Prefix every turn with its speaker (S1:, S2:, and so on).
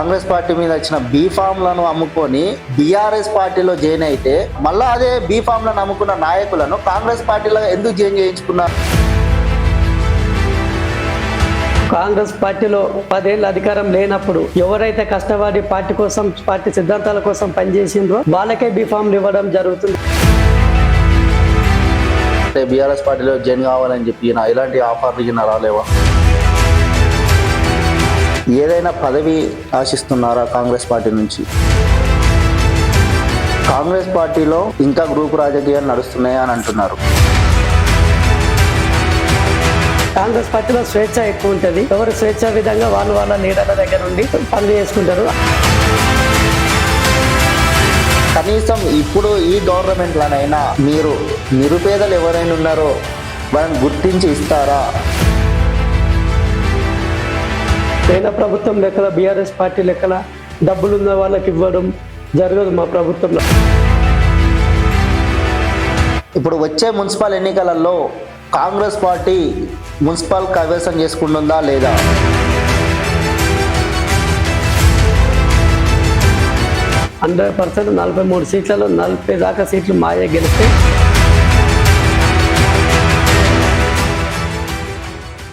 S1: Congress party మీద వచ్చిన be ఫామ్లను అమ్ముకొని బీఆర్ఎస్ పార్టీలో జాయిన్ అయితే మళ్ళా అదే బీ ఫామ్లను అమ్ముకున్న నాయకులను కాంగ్రెస్ పార్టీలో ఎందుకు జాయిన్ చేయించుకున్నారు?
S2: కాంగ్రెస్ పార్టీలో పదేళ్ళ అధికారం లేనప్పుడు ఎవరైతే కష్టపడి పార్టీ కోసం పార్టీ సిద్ధాంతాల కోసం పనిచేసిండ్రో వాళ్ళకే బీఫామ్లు ఇవ్వడం జరుగుతుంది.
S1: అంటే బీఆర్ఎస్ పార్టీలో జాయిన్ కావాలని చెప్పి ఇలాంటి ఆఫర్లు ఈయన రాలేవా? ఏదైనా పదవి ఆశిస్తున్నారా కాంగ్రెస్ పార్టీ నుంచి? కాంగ్రెస్ పార్టీలో ఇంకా గ్రూప్ రాజకీయాలు నడుస్తున్నాయా అని అంటున్నారు.
S2: కాంగ్రెస్ పార్టీలో స్వేచ్ఛ ఎక్కువ ఉంటుంది. ఎవరు స్వేచ్ఛ విధంగా వాళ్ళు వాళ్ళ లీడర్ల దగ్గర ఉండి పనులు చేసుకుంటారు.
S1: కనీసం ఇప్పుడు ఈ గవర్నమెంట్లోనైనా మీరు నిరుపేదలు ఎవరైనా ఉన్నారో వాళ్ళని గుర్తించి ఇస్తారా?
S2: కేంద్ర ప్రభుత్వం లెక్కల బీఆర్ఎస్ పార్టీ లెక్కల డబ్బులు ఉన్న వాళ్ళకి ఇవ్వడం జరగదు మా ప్రభుత్వంలో.
S1: ఇప్పుడు వచ్చే మున్సిపల్ ఎన్నికలలో కాంగ్రెస్ పార్టీ మున్సిపల్ కైవసం చేసుకుంటుందా లేదా?
S2: హండ్రెడ్ పర్సెంట్ నలభై మూడు సీట్లలో నలభై దాకా సీట్లు మాయే గెలిస్తే